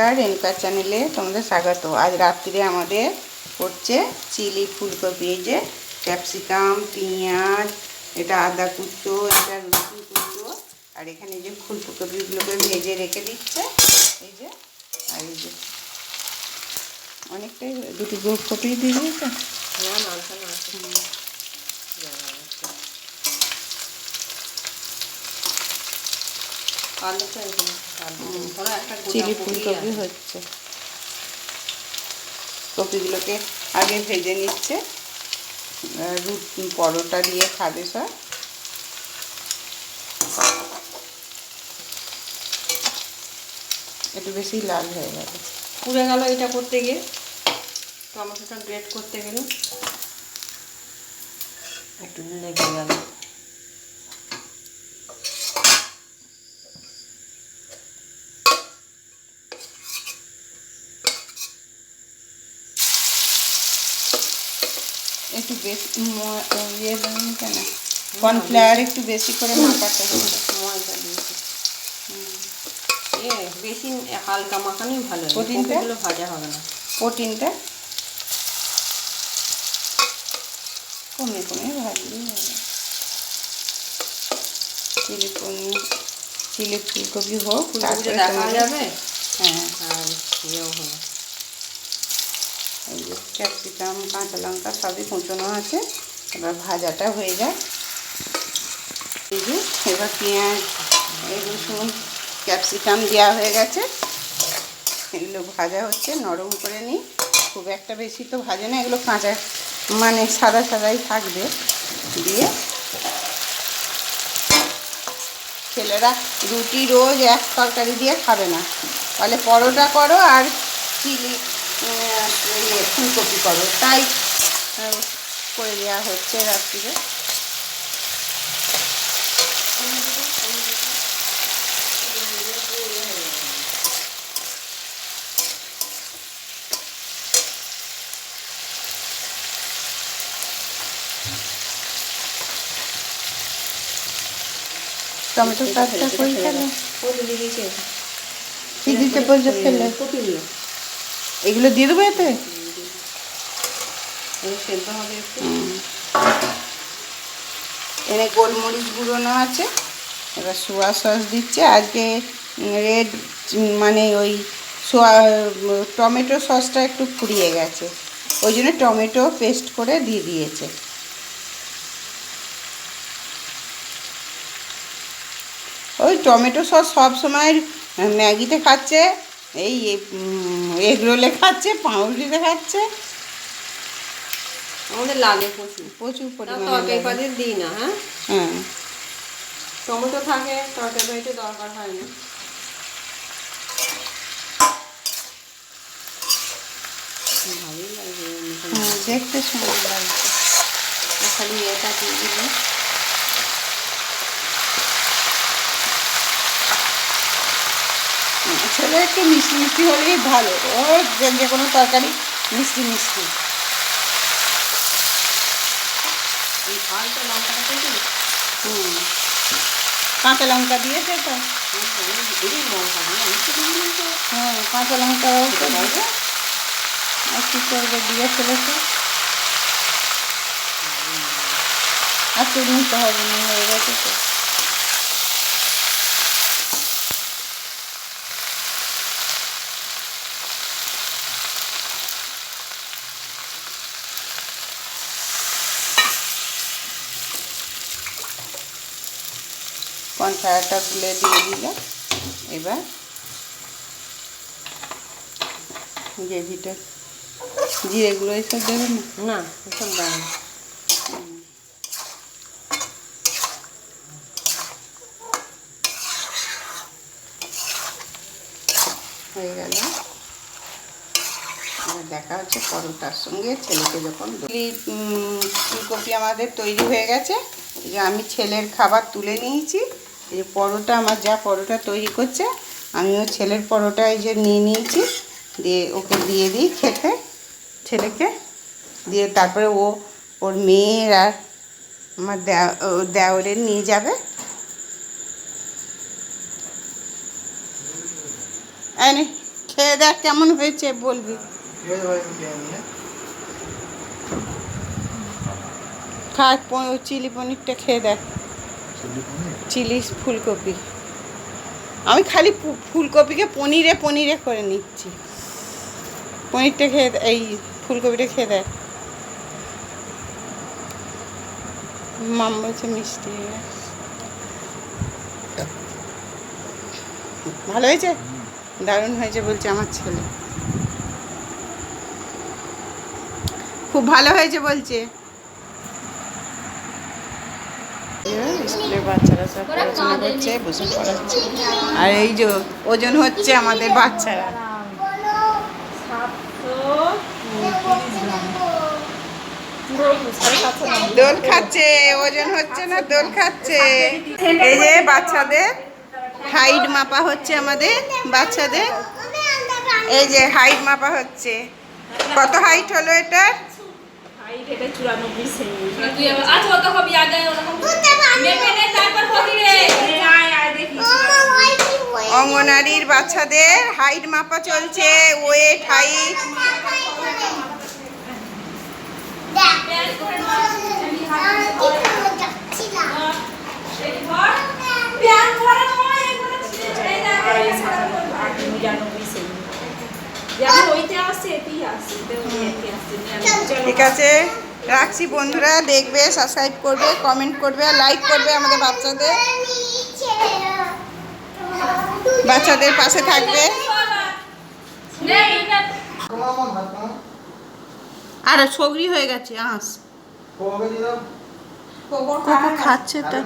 নমস্কার রেণুকার চ্যানেলে তোমাদের স্বাগত। আজ রাত্রিরে আমাদের করছে চিলি ফুলকপি এই যে ক্যাপসিকাম পেঁয়াজ এটা আদা কুচো এটা রসুন কুচো আর এখানে যে ফুলকপিগুলোকে ভেজে রেখে দিচ্ছে এই যে আর এই যে। অনেকটাই দুটো কপি দিয়ে দিয়েছে। হ্যাঁ মাংস আলুটা এখানে ধরো একটা গোটা চিলি ফুলকপি হচ্ছে। কপিগুলোকে আগে ভেজে নিচ্ছে। রুটি পরোটা দিয়ে খাবে সব। একটু বেশি লাল হয়ে গেল পুড়ে গেল এটা করতে গিয়ে। টমেটোটা গ্রেট করতে গেলে। একটু লেগে গেল। একটু বেশি ইয়ে দেবেন কেন কর্নফ্লাওয়ার একটু বেশি করে মাখাতে ময়দা দিয়েছি বেশি হালকা মাখানোই ভালো প্রোটিনটা? ভাজা হবে না। প্রোটিনটা? কমে কমে ভাজলেই হবে। চিলি পনির চিলি ফুলকপি হোক তারপরে দেখা যাবে? হ্যাঁ। আর ইয়েও হলো ক্যাপসিকাম কাঁচা লঙ্কা সবই কুচোনো আছে। এবার ভাজাটা হয়ে যায় এই যে, এবার পেঁয়াজ রসুন, ক্যাপসিকাম দেওয়া হয়ে গেছে। এগুলো ভাজা হচ্ছে, নরম করে নিই। খুব একটা বেশি তো ভাজে না, এগুলো কাঁচা মানে সাদা সাদাই থাকবে। দিয়ে ছেলেরা রুটি রোজ এক তরকারি দিয়ে খাবে না। তাহলে পরোটা করো আর চিলি ইয়ে, ফুলকপি করো। তাই করে দেওয়া হচ্ছে রাত্রিরে। টমেটো কাজটা করে ফেলে কপি কি দিতে বলছে ফেলে। কপিগুলো এগুলো দিয়ে দেবো এতে? এগুলো সেদ্ধ হবে একটু। এনে গোলমরিচ গুঁড়োনো আছে এবার সোয়া সস দিচ্ছে আজকে রেড মানে ওই সোয়া টমেটো সসটা একটু ফুরিয়ে গেছে ওই জন্য টমেটো পেস্ট করে দিয়ে দিয়েছে। ওই টমেটো সস সব সময় ম্যাগিতে খাচ্ছে এই এগরোলে খাচ্ছে পাউরুটিতে খাচ্ছে আমাদের লাগে প্রচুর। প্রচুর পরিমাণে তরকারি লাগে। দিই না হ্যাঁ? হ্যাঁ। টমেটো থাকে তরকারি বাড়িতে দরকার হয় না। ভালোই লাগে হ্যাঁ, দেখতে সুন্দর লাগছে। খালি এটা দিয়ে দিলে ছেলে একটু মিষ্টি মিষ্টি হলেই ভালো। ওর যে কোনো তরকারি মিষ্টি মিষ্টি। হুম। কাঁচা লঙ্কা দিয়েছে তো। হ্যাঁ কাঁচা লঙ্কা আর কী করবে দিয়ে ফেলেছে আর তুমি তো হবে না হয়ে গেছে তো। কনফ্লাওয়ারটা গুলে দিয়ে দিল। এবার গ্রেভিটা জিরেগুলো এসব দেবে না? এসব দেয় হয়ে গেল। দেখা হচ্ছে পরোটার সঙ্গে ছেলেকে যখন ফুলকপি আমাদের তৈরি হয়ে গেছে। যে আমি ছেলের খাবার তুলে নিয়েছি। এই পরোটা আমার যা পরোটা তৈরি করছে আমি আমিও ছেলের পরোটা এই যে নিয়ে নিয়েছি দিয়ে ওকে দিয়ে দিই খেতে ছেলেকে। দিয়ে তারপরে ও ওর মেয়ের আর আমার দেওরের নিয়ে যাবে। নে, খেয়ে দেখ কেমন হয়েছে বলবি। খা চিলি পনিরটা খেয়ে দেখ। চিলি ফুলকপি। আমি খালি ফুলকপিকে পনিরে পনিরে করে নিচ্ছি। পনিরটা খেয়ে এই ফুলকপিটা খেয়ে দেয় মাম বলছে মিষ্টি। ভালো হয়েছে? দারুণ হয়েছে বলছে আমার ছেলে। খুব ভালো হয়েছে বলছে। স্কুলের বাচ্চারা সব করছে, বসে পড়াচ্ছে। আর এই যে ওজন হচ্ছে আমাদের বাচ্চারা। দোল খাচ্ছে, ওজন হচ্ছে না, দোল খাচ্ছে। এই যে বাচ্চাদের হাইট মাপা হচ্ছে আমাদের বাচ্চাদের। এই যে হাইট মাপা হচ্ছে। কত হাইট হলো এটার? আচ্ছা ওটা হবি? আগে অঙ্গনারীর বাচ্চাদের হাইট মাপা চলছে ওয়েট হাইট ঠিক আছে রাখছি বন্ধুরা দেখবে সাবস্ক্রাইব করবে কমেন্ট করবে আর লাইক করবে আমাদের বাচ্চাদের। বাচ্চাদের পাশে থাকবে। আর সগরি হয়ে গেছে আঁস খাচ্ছে তো।